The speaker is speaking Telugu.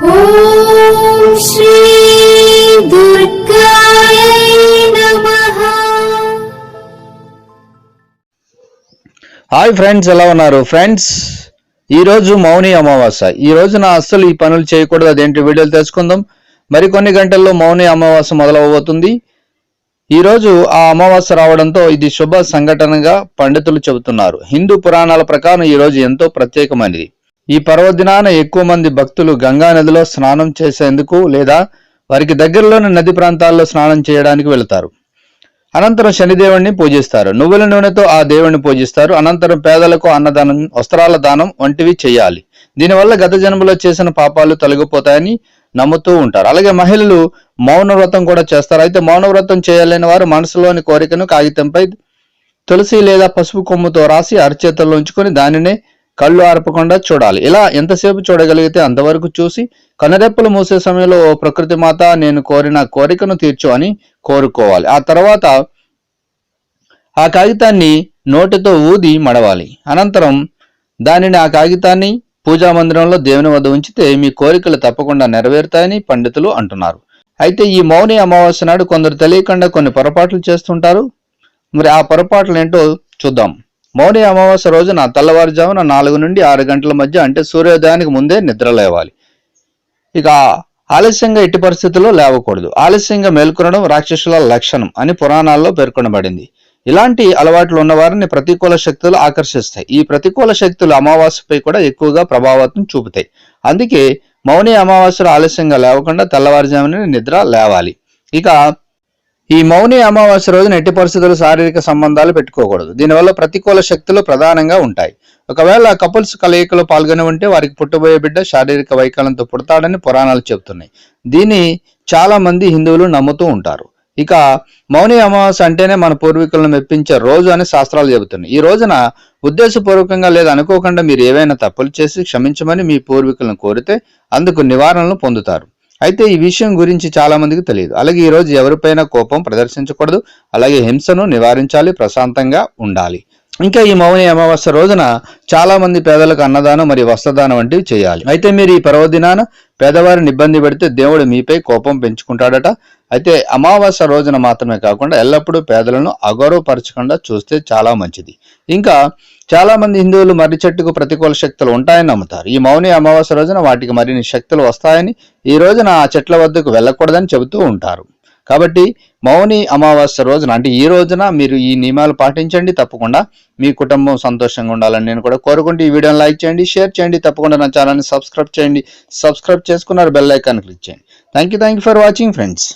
హాయ్ ఫ్రెండ్స్ ఎలా ఉన్నారు? ఫ్రెండ్స్ ఈ రోజు మౌని అమావాస్య. ఈ రోజున అస్సలు ఈ పనులు చేయకూడదు. అదేంటి వీడియోలు తెలుసుకుందాం. మరికొన్ని గంటల్లో మౌని అమావాస్య మొదలవబోతుంది ఈ రోజు ఆ అమావాస్య రావడంతో ఇది శుభ సంఘటనగా పండితులు చెబుతున్నారు. హిందూ పురాణాల ప్రకారం ఈ రోజు ఎంతో ప్రత్యేకమైనది. ఈ పర్వదినాన ఎక్కువ మంది భక్తులు గంగా నదిలో స్నానం చేసేందుకు లేదా వారికి దగ్గరలోని నది ప్రాంతాల్లో స్నానం చేయడానికి వెళతారు. అనంతరం శనిదేవుణ్ణి పూజిస్తారు. నువ్వుల నూనెతో ఆ దేవుణ్ణి పూజిస్తారు. అనంతరం పేదలకు అన్నదానం వస్త్రాల దానం వంటివి చేయాలి. దీనివల్ల గత జన్మలో చేసిన పాపాలు తొలగిపోతాయని నమ్ముతూ ఉంటారు. అలాగే మహిళలు మౌన వ్రతం కూడా చేస్తారు. అయితే మౌన వ్రతం చేయలేని వారు మనసులోని కోరికను కాగితంపై తులసి లేదా పసుపు కొమ్ముతో రాసి అరచేతల్లో ఉంచుకొని దానినే కళ్ళు ఆర్పకుండా చూడాలి. ఇలా ఎంతసేపు చూడగలిగితే అంతవరకు చూసి కనురెప్పలు మూసే సమయంలో ఓ ప్రకృతి మాత నేను కోరిన కోరికను తీర్చు అని కోరుకోవాలి. ఆ తర్వాత ఆ కాగితాన్ని నోటితో ఊది మడవాలి. అనంతరం దానిని ఆ కాగితాన్ని పూజా మందిరంలో దేవుని వద్ద ఉంచితే మీ కోరికలు తప్పకుండా నెరవేరుతాయని పండితులు అంటున్నారు. అయితే ఈ మౌని అమావాస్య నాడు కొందరు తెలియకుండా కొన్ని పొరపాట్లు చేస్తుంటారు. మరి ఆ పొరపాట్లు ఏంటో చూద్దాం. మౌని అమావాస్య రోజున తెల్లవారుజామున నాలుగు నుండి ఆరు గంటల మధ్య అంటే సూర్యోదయానికి ముందే నిద్ర లేవాలి. ఇక ఆలస్యంగా ఎట్టి పరిస్థితుల్లో లేవకూడదు. ఆలస్యంగా మేల్కొనడం రాక్షసుల లక్షణం అని పురాణాల్లో పేర్కొనబడింది. ఇలాంటి అలవాట్లు ఉన్నవారిని ప్రతికూల శక్తులు ఆకర్షిస్తాయి. ఈ ప్రతికూల శక్తులు అమావాస్యపై కూడా ఎక్కువగా ప్రభావం చూపుతాయి. అందుకే మౌని అమావాస్యలు ఆలస్యంగా లేవకుండా తెల్లవారుజామున నిద్ర లేవాలి. ఇక ఈ మౌని అమావాస్య రోజున ఎట్టి పరిస్థితులు శారీరక సంబంధాలు పెట్టుకోకూడదు. దీనివల్ల ప్రతికూల శక్తులు ప్రధానంగా ఉంటాయి. ఒకవేళ కపుల్స్ కలయికలో పాల్గొని ఉంటే వారికి పుట్టబోయే బిడ్డ శారీరక వైకల్యంతో పుడతాడని పురాణాలు చెబుతున్నాయి. దీన్ని చాలా మంది హిందువులు నమ్ముతూ ఉంటారు. ఇక మౌని అమావాస్య అంటేనే మన పూర్వీకులను మెప్పించే రోజు అని శాస్త్రాలు చెబుతున్నాయి. ఈ రోజున ఉద్దేశపూర్వకంగా లేదా అనుకోకుండా మీరు ఏవైనా తప్పులు చేసి క్షమించమని మీ పూర్వీకులను కోరితే అందుకు నివారణలు పొందుతారు. అయితే ఈ విషయం గురించి చాలా మందికి తెలియదు. అలాగే ఈ రోజు ఎవరిపైన కోపం ప్రదర్శించకూడదు. అలాగే హింసను నివారించాలి ప్రశాంతంగా ఉండాలి. ఇంకా ఈ మౌని అమావాస్య రోజున చాలామంది పేదలకు అన్నదానం మరియు వస్త్రదానం వంటివి చేయాలి. అయితే మీరు ఈ పర్వదినాన పేదవారిని ఇబ్బంది పెడితే దేవుడు మీపై కోపం పెంచుకుంటాడట. అయితే అమావాస్య రోజున మాత్రమే కాకుండా ఎల్లప్పుడూ పేదలను అగౌరవపరచకుండా చూస్తే చాలా మంచిది. ఇంకా చాలామంది హిందువులు మర్రి చెట్టుకు ప్రతికూల శక్తులు ఉంటాయని నమ్ముతారు. ఈ మౌని అమావాస్య రోజున వాటికి మరిన్ని శక్తులు వస్తాయని ఈ రోజున ఆ చెట్ల వద్దకు వెళ్ళకూడదని చెబుతూ ఉంటారు. కాబట్టి మౌని అమావాస్య రోజున అంటే ఈ రోజున మీరు ఈ నియమాలు పాటించండి తప్పకుండా. మీ కుటుంబం సంతోషంగా ఉండాలని నేను కూడా కోరుకుంటూ ఈ వీడియోని లైక్ చేయండి షేర్ చేయండి తప్పకుండా నా ఛానల్ని సబ్స్క్రైబ్ చేయండి. సబ్స్క్రైబ్ చేసుకున్నారు బెల్ ఐకాన్ క్లిక్ చేయండి. Thank you thank you for watching friends